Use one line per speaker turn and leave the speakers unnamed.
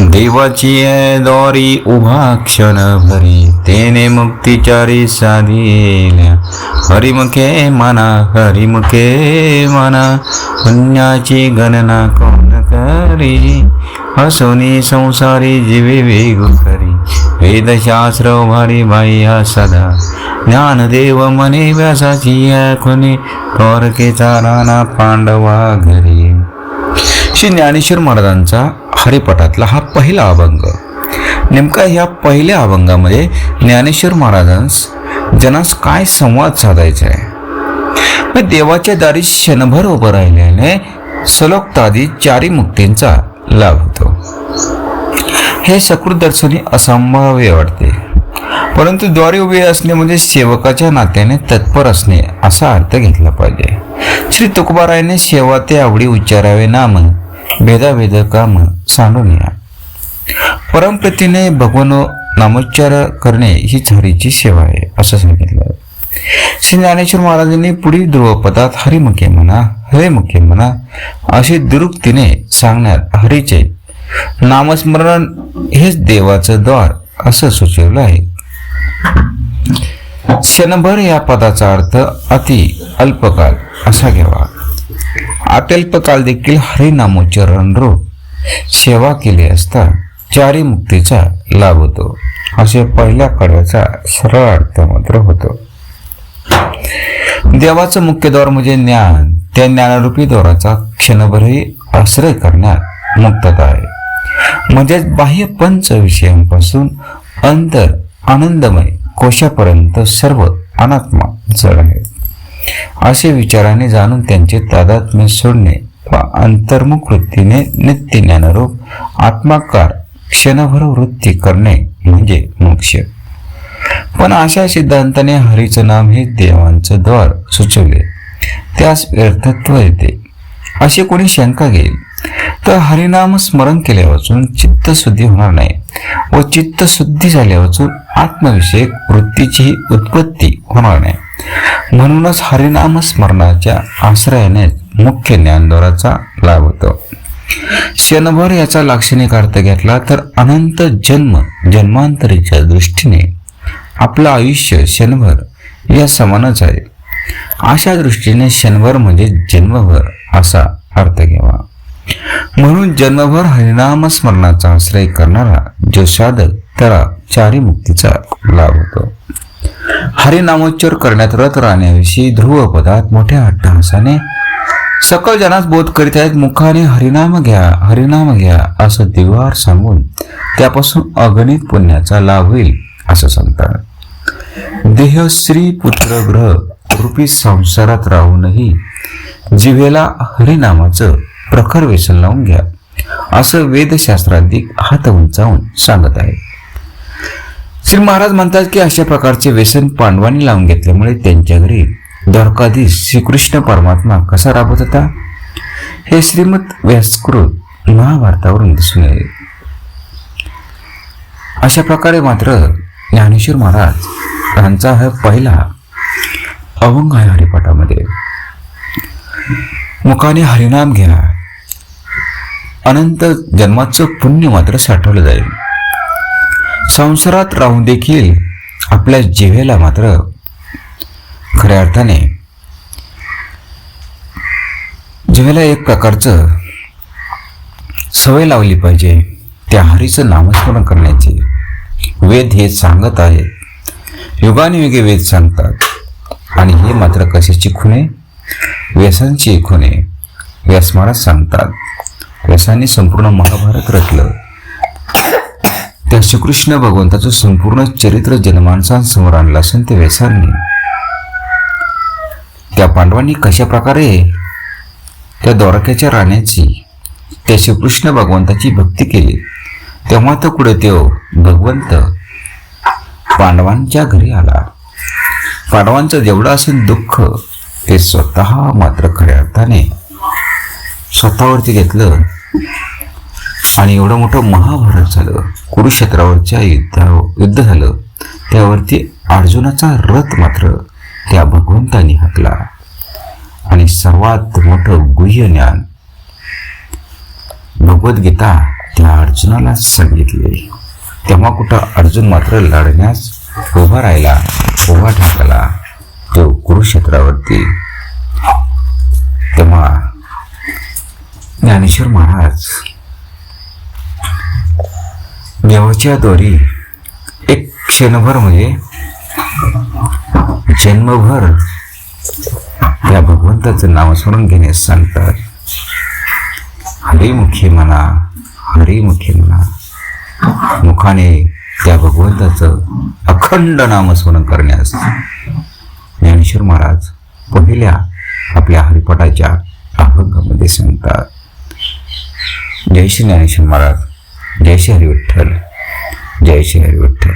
देवाची दोरी उभा क्षण भरी तेने मुक्तिचारी साधिल्या हरिमुखे मना हरिमुखे मना पुण्याची गणना कोण करी? हसोनी संसारी जीवे वेग करी. वेदशास्त्र भारी बाह्य सदा. ज्ञानदेव मने व्यासाची खुनी थोरकेचा राणा पांडवा घरी. श्री ज्ञानेश्वर महाराजांचा हरिपटातला हा पहिला अभंग. नेमका ह्या पहिल्या अभंगामध्ये ज्ञानेश्वर महाराजांस जनास काय संवाद साधायचा आहे मग देवाच्या दारी क्षणभर उभं राहिल्याने सलोक्तादी चारी मुक्तींचा लाभ होतो. हे सकृत दर्शनी असंभाव्य वाटते. परंतु द्वारे उभे असणे म्हणजे सेवकाच्या नात्याने तत्पर असणे असा अर्थ घेतला पाहिजे. श्री तुकबारायने सेवा ते आवडी उच्चारावे नाम भेदाभेद काम सांडून या. परमप्रतीने भगवान नामोच्चार करणे हीच हरीची सेवा आहे असं सांगितलं श्री ज्ञानेश्वर महाराजांनी पुढील ध्रुवपदात हरिमुखे म्हणा हरेमुखे म्हणा अशी दुरुक्तीने सांगण्यात हरीचे नामस्मरण हेच देवाचं द्वार असं सुचवलं आहे. क्षणभर या पदाचा अर्थ अति अल्पकाल असा घ्यावा. अत्यल्पकाल देखील हरिनामोच्चरण रूप सेवा केली असता चारी मुक्तीचा लाभ होतो. असे पहिल्या कडव्याचा सरळ अर्थ मात्र होतो. देवाचं मुख्य द्वार म्हणजे ज्ञान. त्या ज्ञानरूपी द्वाराचा क्षणभरही आश्रय करण्यात मुक्तता आहे. म्हणजेच बाह्य पंच विषयांपासून अंतर आनंदमय कोशापर्यंत सर्व अनात्मा जड आहे असे विचाराने जाणून त्यांचे तादात्म्य सोडणे व अंतर्मुख वृत्तीने नित्य ज्ञानरूप आत्माकार क्षणभर वृत्ती करणे म्हणजे मोक्ष. पण अशा सिद्धांताने हरीचं नाम हे देवांचं द्वार सुचवले. त्यास व्यर्थत्व येते. अशी कोणी शंका घेईल तर हरिनाम स्मरण केल्यावाचून चित्तशुद्धी होणार नाही व चित्तशुद्धी झाल्यावाचून आत्मविषयक वृत्तीचीही उत्पत्ती होणार नाही. म्हणूनच हरिनाम स्मरणाच्या आश्रयाने मुख्य ज्ञानद्वाराचा लाभ होतो. क्षणभर याचा लाक्षणिक अर्थ घेतला तर अनंत जन्म जन्मांतरीच्या दृष्टीने आपलं आयुष्य क्षणभर या समानच आहे. अशा दृष्टीने क्षणभर म्हणजे जन्मभर असा अर्थ घ्यावा. म्हणून जन्मभर हरिनाम स्मरणाचा आश्रय करणारा जो साधक त्याला चारी मुक्तीचा लाभ होतो. हरिनामोच्चार करण्यात रत राहण्याविषयी ध्रुव पदात मोठ्या अट्टहासाने सकळ जनास बोध करीत आहेत मुखाने हरिनाम घ्या हरिनाम घ्या असं दिवार सांगून त्यापासून अगणित पुण्याचा लाभ होईल असं सांगतात. देह श्री पुत्र ग्रह रूपी संसारात राहूनही जिवेला हरिनामाचं प्रखर व्यसन लावून घ्या असं वेदशास्त्राधिक हात उंचावून सांगत आहे. श्री महाराज म्हणतात की अशा प्रकारचे व्यसन पांडवांनी लावून घेतल्यामुळे त्यांच्या घरी द्वारकाधीश श्रीकृष्ण परमात्मा कसा राबत होता? हे श्रीमद व्यासकृत महाभारतावरून दिसून येईल. अशा प्रकारे मात्र ज्ञानेश्वर महाराज यांचा हा पहिला अभंग आहे हरिपाठामध्ये. मुखाने हरिनाम घ्या अनंत जन्माचं पुण्य मात्र साठवलं जाईल. संसारात राहून देखील आपल्या जिव्हेला मात्र खऱ्या अर्थाने जिव्हेला एक प्रकारचं सवय लावली पाहिजे. त्या हरीचं नामस्मरण करण्याची. वेद हे सांगत आहेत. युगानुयुगे वेद सांगतात. आणि हे मात्र कशाची खुणे व्यसांची खुणे व्यास सांगतात. व्यसाने संपूर्ण महाभारत रचलं. त्या श्रीकृष्ण भगवंताचं संपूर्ण चरित्र जनमानसांसमोर आणलं असेल ते व्यसांनी त्या पांडवांनी कशा प्रकारे त्या द्वारकेच्या राण्याची त्या श्रीकृष्ण भगवंताची भक्ती केली तेव्हा तो कुठे तो भगवंत पांडवांच्या घरी आला. पांडवांचं जेवढं असेल दुःख ते स्वतः मात्र खऱ्या अर्थाने स्वतःवरती घेतलं. आणि एवढं मोठं महाभारत झालं कुरुक्षेत्रावरच्या युद्धा युद्ध झालं त्यावरती अर्जुनाचा रथ मात्र त्या भगवंतानी हाकला. आणि सर्वात मोठं गुह्य ज्ञान भगवद्गीता त्या अर्जुनाला सांगितले. तेव्हा कुठं अर्जुन मात्र लढण्यास उभा राहिला उभा ठाकला तो कुरुक्षेत्रावरती. तेव्हा ज्ञानेश्वर महाराज देवाच्या दोरी एक क्षणभर म्हणजे जन्मभर या भगवंताचं नामस्मरण घेण्यास सांगतात. हरिमुखी म्हणा हरिमुखी म्हणा मुखाने त्या भगवंताचं अखंड नामस्मरण करण्यास ज्ञानेश्वर महाराज पहिल्या आपल्या हरिपटाच्या अभंगामध्ये सांगतात. जय श्री ज्ञानेश्वर महाराज. जय श्री हरी विठ्ठल जय श्री हरी विठ्ठल